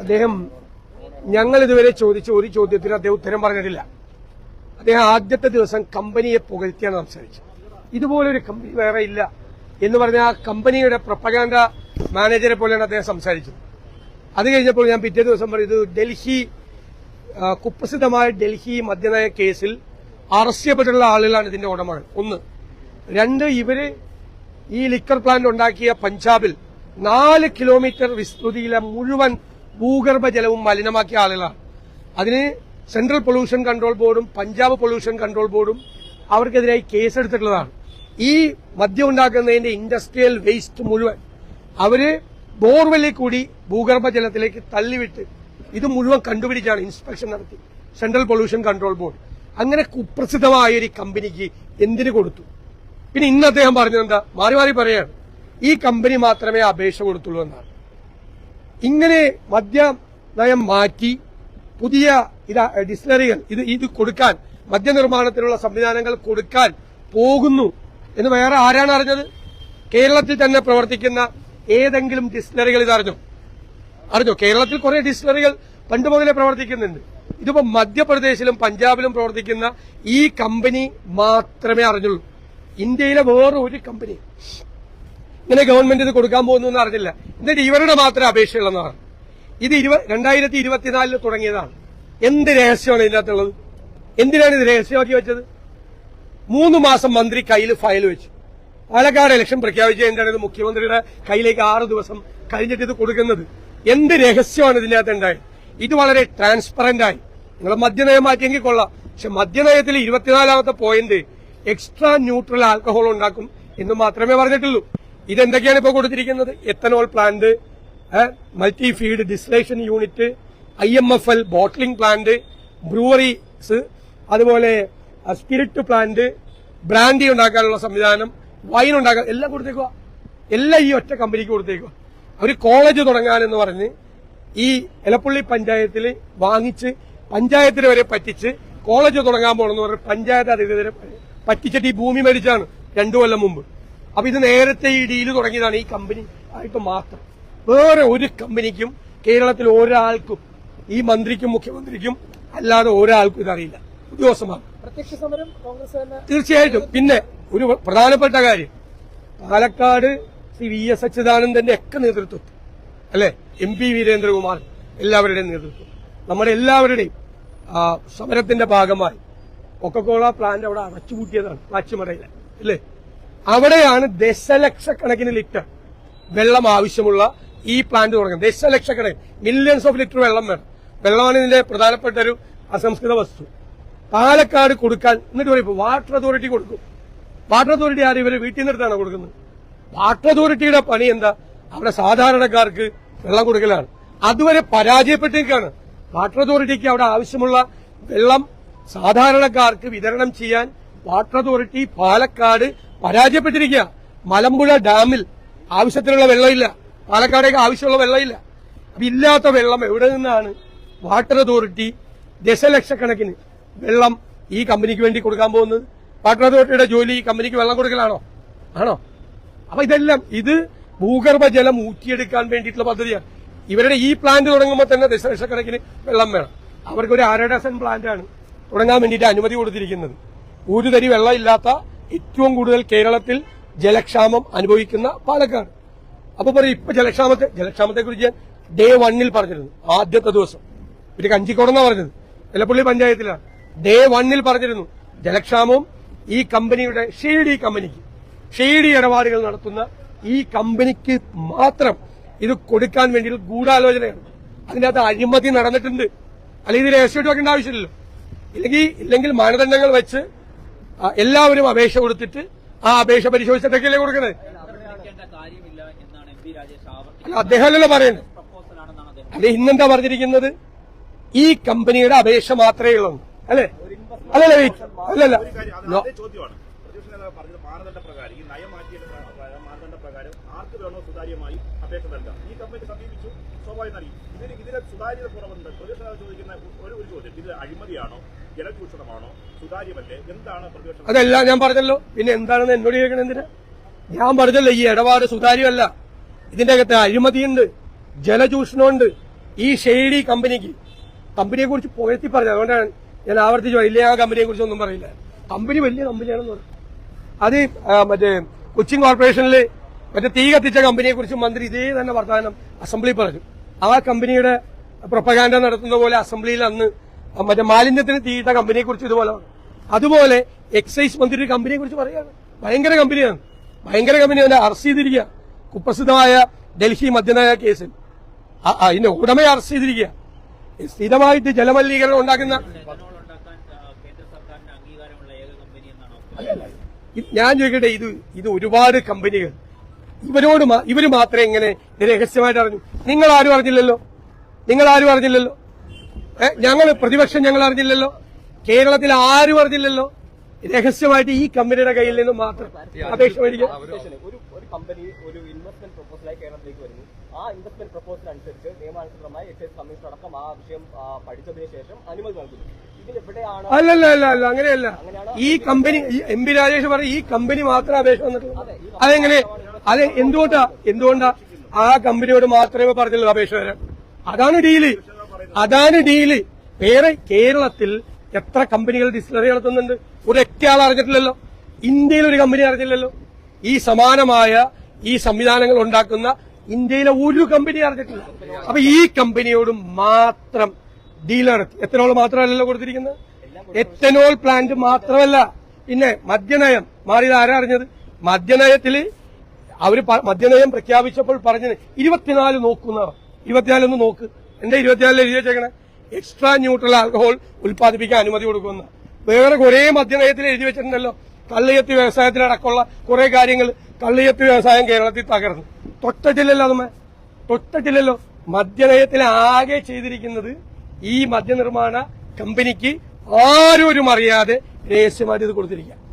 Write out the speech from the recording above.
അദ്ദേഹം ഞങ്ങൾ ഇതുവരെ ചോദിച്ച ഒരു ചോദ്യത്തിന് അദ്ദേഹം ഉത്തരം പറഞ്ഞിട്ടില്ല. അദ്ദേഹം ആദ്യത്തെ ദിവസം കമ്പനിയെ പുകഴ്ത്തിയാണ് സംസാരിച്ചത്. ഇതുപോലൊരു കമ്പനി വേറെ ഇല്ല എന്ന് പറഞ്ഞ ആ കമ്പനിയുടെ പ്രൊപ്പഗാൻഡ മാനേജറെ പോലെയാണ് അദ്ദേഹം സംസാരിച്ചത്. അത് കഴിഞ്ഞപ്പോൾ ഞാൻ പിറ്റേ ദിവസം പറഞ്ഞു ഡൽഹി കുപ്രസിദ്ധമായ ഡൽഹി മദ്യനയ കേസിൽ അറസ്റ്റ് ചെയ്യപ്പെട്ടുള്ള ആളുകളാണ് ഇതിന്റെ ഉടമകൾ. ഒന്ന് രണ്ട് ഇവർ ഈ ലിക്കർ പ്ലാന്റ് ഉണ്ടാക്കിയ പഞ്ചാബിൽ നാല് കിലോമീറ്റർ വിസ്തൃതിയിലെ മുഴുവൻ ഭൂഗർഭ ജലവും മലിനമാക്കിയ ആളുകളാണ്. അതിന് സെൻട്രൽ പൊല്യൂഷൻ കൺട്രോൾ ബോർഡും പഞ്ചാബ് പൊല്യൂഷൻ കൺട്രോൾ ബോർഡും അവർക്കെതിരായി കേസെടുത്തിട്ടുള്ളതാണ്. ഈ മദ്യം ഉണ്ടാക്കുന്നതിന്റെ ഇൻഡസ്ട്രിയൽ വേസ്റ്റ് മുഴുവൻ അവർ ബോർവെല്ലിൽ കൂടി ഭൂഗർഭജലത്തിലേക്ക് തള്ളിവിട്ട് ഇത് മുഴുവൻ കണ്ടുപിടിച്ചാണ് ഇൻസ്പെക്ഷൻ നടത്തി. സെൻട്രൽ പൊല്യൂഷൻ കൺട്രോൾ ബോർഡ് അങ്ങനെ കുപ്രസിദ്ധമായ ഒരു കമ്പനിക്ക് എന്തിനു കൊടുത്തു? പിന്നെ ഇന്ന് അദ്ദേഹം പറഞ്ഞത് എന്താ? മാറി മാറി പറയാണ്. ഈ കമ്പനി മാത്രമേ അപേക്ഷ കൊടുത്തുള്ളൂ എന്നാണ്. ഇങ്ങനെ മദ്യ നയം മാറ്റി പുതിയ ഇതാ ഇത് ഇത് കൊടുക്കാൻ മദ്യനിർമ്മാണത്തിനുള്ള സംവിധാനങ്ങൾ കൊടുക്കാൻ പോകുന്നു. എന്ന് വേറെ ആരാണ് അറിഞ്ഞത്? കേരളത്തിൽ തന്നെ പ്രവർത്തിക്കുന്ന ഏതെങ്കിലും ഡിസ്ലറികൾ ഇത് അറിഞ്ഞോ? അറിഞ്ഞോ? കേരളത്തിൽ കുറെ ഡിസ്ലറികൾ പണ്ട് മുതലേ പ്രവർത്തിക്കുന്നുണ്ട്. ഇതിപ്പോ മധ്യപ്രദേശിലും പഞ്ചാബിലും പ്രവർത്തിക്കുന്ന ഈ കമ്പനി മാത്രമേ അറിഞ്ഞുള്ളൂ. ഇന്ത്യയിലെ വേറെ ഒരു കമ്പനി. ഇങ്ങനെ ഗവൺമെന്റ് ഇത് കൊടുക്കാൻ പോകുന്നു എന്ന് അറിഞ്ഞില്ല. എന്നിട്ട് ഇവരുടെ മാത്രം അപേക്ഷയുള്ളതാണ് ഇത് രണ്ടായിരത്തി ഇരുപത്തിനാലിൽ തുടങ്ങിയതാണ്. എന്ത് രഹസ്യമാണ് ഇതിനകത്തുള്ളത്? എന്തിനാണ് ഇത് രഹസ്യമാക്കി വെച്ചത്? മൂന്ന് മാസം മന്ത്രി കയ്യിൽ ഫയൽ വെച്ചു. പാലക്കാട് ഇലക്ഷൻ പ്രഖ്യാപിച്ച എന്താണ്? ഇത് മുഖ്യമന്ത്രിയുടെ കയ്യിലേക്ക് ആറ് ദിവസം കഴിഞ്ഞിട്ട് ഇത് കൊടുക്കുന്നത്. എന്ത് രഹസ്യമാണ് ഇതിനകത്ത് ഉണ്ടായത്? ഇത് വളരെ ട്രാൻസ്പെറന്റ് ആയി. നിങ്ങൾ മദ്യനയം മാറ്റിയെങ്കിൽ കൊള്ളാം. പക്ഷെ മദ്യനയത്തിൽ ഇരുപത്തിനാലാമത്തെ പോയിന്റ് എക്സ്ട്രാ ന്യൂട്രൽ ആൽക്കഹോൾ ഉണ്ടാക്കും എന്ന് മാത്രമേ പറഞ്ഞിട്ടുള്ളൂ. ഇതെന്തൊക്കെയാണ് ഇപ്പോൾ കൊടുത്തിരിക്കുന്നത്? Ethanol plant multi feed distillation unit I M F L bottling plant breweries അതുപോലെ സ്പിരിറ്റ് പ്ലാന്റ് ബ്രാൻഡി ഉണ്ടാക്കാനുള്ള സംവിധാനം വൈൻ ഉണ്ടാക്കാൻ എല്ലാം കൊടുത്തേക്കുക എല്ലാം ഈ ഒറ്റ കമ്പനിക്ക് കൊടുത്തേക്കുക അവർ കോളേജ് തുടങ്ങാനെന്ന് പറഞ്ഞ് ഈ എലപ്പള്ളി പഞ്ചായത്തിൽ വാങ്ങിച്ച് പഞ്ചായത്തിന് വരെ പറ്റിച്ച് കോളേജ് തുടങ്ങാൻ പോകണമെന്ന് പറഞ്ഞ് പഞ്ചായത്ത് അധികൃതരെ പറ്റിച്ചിട്ട് ഈ ഭൂമി മേടിച്ചാണ് രണ്ടു കൊല്ലം മുമ്പ്. അപ്പൊ ഇത് നേരത്തെ ഈ ഡീൽ തുടങ്ങിയതാണ് ഈ കമ്പനി ആയിട്ട് മാത്രം. വേറെ ഒരു കമ്പനിക്കും കേരളത്തിൽ ഒരാൾക്കും ഈ മന്ത്രിക്കും മുഖ്യമന്ത്രിക്കും അല്ലാതെ ഒരാൾക്കും ഇതറിയില്ല. ഉദ്യോഗസ്ഥമാണ് പ്രത്യക്ഷ സമരം കോൺഗ്രസ് തീർച്ചയായിട്ടും. പിന്നെ ഒരു പ്രധാനപ്പെട്ട കാര്യം. പാലക്കാട് ശ്രീ വി എസ് അച്യുതാനന്ദന്റെ ഒക്കെ നേതൃത്വത്തിൽ അല്ലെ? എം പി വീരേന്ദ്രകുമാർ എല്ലാവരുടെയും നേതൃത്വം. നമ്മുടെ എല്ലാവരുടെയും സമരത്തിന്റെ ഭാഗമായി. കൊക്കക്കോള പ്ലാന്റ് അവിടെ അടച്ചുപൂട്ടിയതാണ്. പാച്ചിമടയിലെ. അല്ലേ? അവിടെയാണ് ദശലക്ഷക്കണക്കിന് ലിറ്റർ വെള്ളം ആവശ്യമുള്ള ഈ പ്ലാന്റ് തുടങ്ങുന്നത്. ദശലക്ഷക്കണക്കിന് മില്യൺസ് ഓഫ് ലിറ്റർ വെള്ളം വേണം. വെള്ളമാണ് ഇതിന്റെ പ്രധാനപ്പെട്ട ഒരു അസംസ്കൃത വസ്തു. പാലക്കാട് കൊടുക്കാൻ എന്നിട്ട് പറയും വാട്ടർ അതോറിറ്റി കൊടുക്കും. വാട്ടർ അതോറിറ്റി ആരും? ഇവർ വീട്ടിൽ നിന്നെടുത്താണ് കൊടുക്കുന്നത്. വാട്ടർ അതോറിറ്റിയുടെ പണി എന്താ? അവിടെ സാധാരണക്കാർക്ക് വെള്ളം കൊടുക്കലാണ്. അതുവരെ പരാജയപ്പെട്ടിരിക്കുകയാണ്. വാട്ടർ അതോറിറ്റിക്ക് അവിടെ ആവശ്യമുള്ള വെള്ളം സാധാരണക്കാർക്ക് വിതരണം ചെയ്യാൻ വാട്ടർ അതോറിറ്റി പാലക്കാട് പരാജയപ്പെട്ടിരിക്കുക. മലമ്പുഴ ഡാമിൽ ആവശ്യത്തിനുള്ള വെള്ളമില്ല. പാലക്കാടേക്ക് ആവശ്യമുള്ള വെള്ളമില്ല. അപ്പൊ ഇല്ലാത്ത വെള്ളം എവിടെ നിന്നാണ് വാട്ടർ അതോറിറ്റി ദശലക്ഷക്കണക്കിന് വെള്ളം ഈ കമ്പനിക്ക് വേണ്ടി കൊടുക്കാൻ പോകുന്നത്? വാട്ടർ അതോറിറ്റിയുടെ ജോലി ഈ കമ്പനിക്ക് വെള്ളം കൊടുക്കലാണോ? ആണോ? അപ്പൊ ഇതെല്ലാം ഇത് ഭൂഗർഭ ജലം ഊറ്റിയെടുക്കാൻ വേണ്ടിയിട്ടുള്ള പദ്ധതിയാണ്. ഇവരുടെ ഈ പ്ലാന്റ് തുടങ്ങുമ്പോൾ തന്നെ ദശലക്ഷക്കണക്കിന് വെള്ളം വേണം. അവർക്ക് ഒരു അര ഡസൻ പ്ലാന്റ് ആണ് തുടങ്ങാൻ വേണ്ടിയിട്ട് അനുമതി കൊടുത്തിരിക്കുന്നത്. ഒരു തരി വെള്ളം ഇല്ലാത്ത ഏറ്റവും കൂടുതൽ കേരളത്തിൽ ജലക്ഷാമം അനുഭവിക്കുന്ന പാലക്കാട്. അപ്പൊ പറയും ഇപ്പൊ ജലക്ഷാമത്തെ ജലക്ഷാമത്തെ കുറിച്ച് ഞാൻ ഡേ വണ്ണിൽ പറഞ്ഞിരുന്നു ആദ്യത്തെ ദിവസം. പിന്നെ കഞ്ചിക്കോടെന്നാ പറഞ്ഞത്. വെല്ലപ്പള്ളി പഞ്ചായത്തിലാണ്. ഡേ വണ്ണിൽ പറഞ്ഞിരുന്നു ജലക്ഷാമം ഈ കമ്പനിയുടെ ഷെയ്ഡി കമ്പനിക്ക് ഷെയ്ഡി ഇടപാടുകൾ നടത്തുന്ന ഈ കമ്പനിക്ക് മാത്രം ഇത് കൊടുക്കാൻ വേണ്ടി ഗൂഢാലോചനയാണ്. അതിന്റെ അകത്ത് അഴിമതി നടന്നിട്ടുണ്ട്. അല്ലെങ്കിൽ ഇത് രഹസ്യമായിട്ട് വെക്കേണ്ട ആവശ്യമില്ലല്ലോ. ഇല്ലെങ്കിൽ ഇല്ലെങ്കിൽ മാനദണ്ഡങ്ങൾ വെച്ച് എല്ലാവരും അപേക്ഷ കൊടുത്തിട്ട് ആ അപേക്ഷ പരിശോധിച്ചിട്ടൊക്കെയല്ലേ കൊടുക്കണേ? രാജേഷ് അല്ല അദ്ദേഹമല്ലല്ലോ പറയുന്നത്. പ്രപ്പോസലാണെന്നാണ് ഇന്നെന്താ പറഞ്ഞിരിക്കുന്നത്? ഈ കമ്പനിയുടെ അപേക്ഷ മാത്രമേ ഉള്ളൂ. അല്ലേ? അല്ലല്ല വെയിറ്റ്. അല്ലല്ല. പ്രകാരം ആർക്ക് വേണോ സുതാര്യമായി അപേക്ഷ നൽകാം. ഈ കമ്പനി സമീപിച്ചു. സ്വാഭാവികം നൽകി ഇതിന് ഇതിലെ സുതാര്യത കുറവുണ്ട്. പ്രതിപക്ഷ ചോദിക്കുന്ന ഒരു ഒരു ചോദ്യം. ഇത് അഴിമതിയാണോ? ജലചൂഷണമാണോ? സുതാര്യമല്ലേ? എന്താണ് പ്രതിപക്ഷം അതല്ല ഞാൻ പറഞ്ഞല്ലോ. പിന്നെ എന്താണെന്ന് എന്നോട് ചോദിക്കണം എന്തിനാ? ഞാൻ പറഞ്ഞല്ലോ ഈ ഇടപാട് സുതാര്യമല്ല. ഇതിന്റെ അകത്ത് അഴിമതിയുണ്ട് ജലചൂഷണമുണ്ട്. ഈ ഷെയ്ഡി കമ്പനിക്ക് കമ്പനിയെ കുറിച്ച് പുകഴ്ത്തി പറഞ്ഞത്. അതുകൊണ്ടാണ് ഞാൻ ആവർത്തിച്ചു ഇല്ലേ ആ കമ്പനിയെ കുറിച്ച് ഒന്നും പറയില്ല. കമ്പനി വലിയ കമ്പനിയാണെന്ന് പറഞ്ഞു. അത് മറ്റേ കൊച്ചിൻ കോർപ്പറേഷനിൽ മറ്റേ തീ കത്തിച്ച കമ്പനിയെ കുറിച്ച് മന്ത്രി ഇതേ തന്നെ വർത്തമാനം അസംബ്ലി പറഞ്ഞു. ആ കമ്പനിയുടെ പ്രൊപ്പഗാൻഡ നടത്തുന്ന പോലെ അസംബ്ലിയിൽ അന്ന് മറ്റേ മാലിന്യത്തിന് തീയിട്ട കമ്പനിയെ കുറിച്ച് ഇതുപോലെ അതുപോലെ എക്സൈസ് മന്ത്രി കമ്പനിയെ കുറിച്ച് പറയുകയാണ്. ഭയങ്കര കമ്പനിയാണ് ഭയങ്കര കമ്പനി അവന്റെ അറസ്റ്റ് ചെയ്തിരിക്കുക. കുപ്രസിദ്ധമായ ഡൽഹി മദ്യനയ കേസിൽ. അതിന്റെ ഉടമയെ അറസ്റ്റ് ചെയ്തിരിക്കുക. സ്ഥിരമായിട്ട് ജലമലിനീകരണം ഉണ്ടാക്കുന്ന ഞാൻ ചോദിക്കട്ടെ ഇത് ഇത് ഒരുപാട് കമ്പനികൾ ഇവരോട് ഇവർ മാത്രമേ ഇങ്ങനെ രഹസ്യമായിട്ട് അറിഞ്ഞു. നിങ്ങൾ ആരും അറിഞ്ഞില്ലല്ലോ. നിങ്ങൾ ആരും അറിഞ്ഞില്ലല്ലോ ഞങ്ങൾ പ്രതിപക്ഷം ഞങ്ങൾ അറിഞ്ഞില്ലല്ലോ. കേരളത്തിൽ ആരും അറിഞ്ഞില്ലല്ലോ. രഹസ്യമായിട്ട് ഈ കമ്പനിയുടെ കയ്യിൽ നിന്ന് മാത്രം അപേക്ഷ മേടിക്കാം. ഒരു കമ്പനി ഒരു ഇൻവെസ്റ്റ്മെന്റ് പ്രപ്പോസലായി കേരളത്തിലേക്ക് വരുന്നു. ആ ഇൻവെസ്റ്റ്മെന്റ് പ്രപ്പോസൽ അനുസരിച്ച് നിയമാനുസൃതമായി എക്സൈസ് കമ്മീഷണർ അടക്കം ആ വിഷയം പഠിച്ചതിന് ശേഷം അനുമതി നൽകുന്നു. അല്ലല്ല അല്ല അല്ല അങ്ങനെയല്ല. ഈ കമ്പനി എം പി രാജേഷ് പറഞ്ഞ ഈ കമ്പനി മാത്രം അപേക്ഷ വന്നിട്ടുള്ളൂ. അതെങ്ങനെ? അത് എന്തുകൊണ്ടാ? എന്തുകൊണ്ടാ? ആ കമ്പനിയോട് മാത്രമേ പറഞ്ഞുള്ളൂ അപേക്ഷ വരാൻ. അതാണ് ഡീൽ. അതാണ് ഡീൽ. വേറെ കേരളത്തിൽ എത്ര കമ്പനികൾ ഡിസ്റ്റിലറി നടത്തുന്നുണ്ട്? ഒരൊറ്റ ആൾ അറിഞ്ഞിട്ടില്ലല്ലോ. ഇന്ത്യയിൽ ഒരു കമ്പനി അറിഞ്ഞില്ലല്ലോ. ഈ സമാനമായ ഈ സംവിധാനങ്ങൾ ഉണ്ടാക്കുന്ന ഇന്ത്യയിലെ ഒരു കമ്പനി അറിഞ്ഞിട്ടില്ല. അപ്പൊ ഈ കമ്പനിയോട് മാത്രം ഡീൽ നടത്തി. എത്തനോൾ മാത്രമല്ലല്ലോ കൊടുത്തിരിക്കുന്നത്. എത്തനോൾ പ്ലാന്റ് മാത്രമല്ല. പിന്നെ മദ്യനയം. മാറിയത് ആരാ അറിഞ്ഞത്? മദ്യനയത്തിൽ അവർ പ- മദ്യനയം പ്രഖ്യാപിച്ചപ്പോൾ പറഞ്ഞത് ഇരുപത്തിനാല് നോക്കുന്ന ഇരുപത്തിനാല് ഒന്ന് നോക്ക്. എന്റെ ഇരുപത്തിനാലിൽ എഴുതി വെച്ചേക്കണേ? എക്സ്ട്രാ ന്യൂട്രൽ ആൽക്കഹോൾ ഉൽപ്പാദിപ്പിക്കാൻ അനുമതി കൊടുക്കുന്ന. വേറെ കുറെ മദ്യനയത്തിൽ എഴുതി വെച്ചിട്ടുണ്ടല്ലോ. കള്ളിയത്തി വ്യവസായത്തിലടക്കമുള്ള കുറെ കാര്യങ്ങൾ കള്ളിയത്തി വ്യവസായം കേരളത്തിൽ തകർന്നു. തൊട്ടറ്റില്ലല്ലോ അതുമേ തൊട്ടറ്റില്ലല്ലോ. മദ്യനയത്തിൽ ആകെ ചെയ്തിരിക്കുന്നത് ഈ മദ്യനിർമ്മാണ കമ്പനിക്ക് ആരും അറിയാതെ രഹസ്യമായിട്ട് ഇത് കൊടുത്തിരിക്കുക.